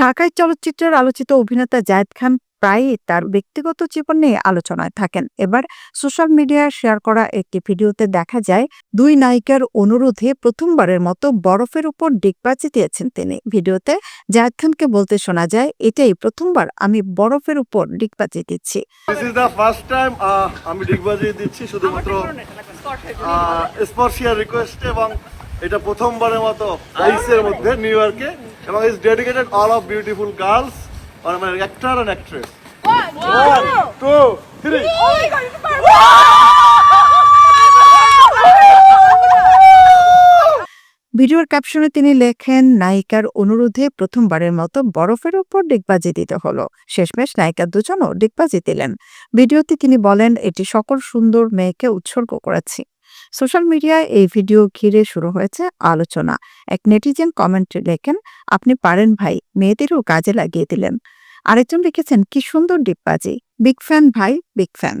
ঢাকায় চলচ্চিত্রের আলোচিত অভিনেতা জায়েদ খান প্রায়ই তার ব্যক্তিগত জীবন নিয়ে আলোচনায় থাকেন। এবার সোশ্যাল মিডিয়ায় শেয়ার করা একটি ভিডিওতে দেখা যায় দুই নায়িকার অনুরোধে প্রথমবারের মতো বরফের উপর ডিগবাজি দিয়েছেন তিনি। ভিডিওতে জায়েদ খানকে বলতে শোনা যায় এটাই প্রথমবার আমি বরফের উপর ডিগবাজি দিচ্ছি। আমি ডিগবাজি দিচ্ছি শুধুমাত্র স্পর্শিয়ার রিকোয়েস্ট এবং এটা প্রথমবারের মতো আইসের মধ্যে নিউ ইয়র্কে এবং is dedicated all of beautiful girls or মানে actor and actress one two three ভিডিওর ক্যাপশনে তিনি লেখেন নায়িকার অনুরোধে প্রথমবারের মতো বরফের উপর ডিগবাজি দিতে হলো। শেষমেশ নায়িকা দুজনও ডিগবাজি দিলেন। ভিডিওতে তিনি বলেন এটি সকল সুন্দর মেয়েকে উৎসর্গ করেছি। সোশ্যাল মিডিয়ায় এই ভিডিও ঘিরে শুরু হয়েছে আলোচনা। এক নেটিজেন কমেন্ট লেখেন, আপনি পারেন ভাই, মেয়েদেরও কাজে লাগিয়ে দিলেন। আরেকজন লিখেছেন, কি সুন্দর ডিপবাজি বিগ ফ্যান ভাই, বিগ ফ্যান।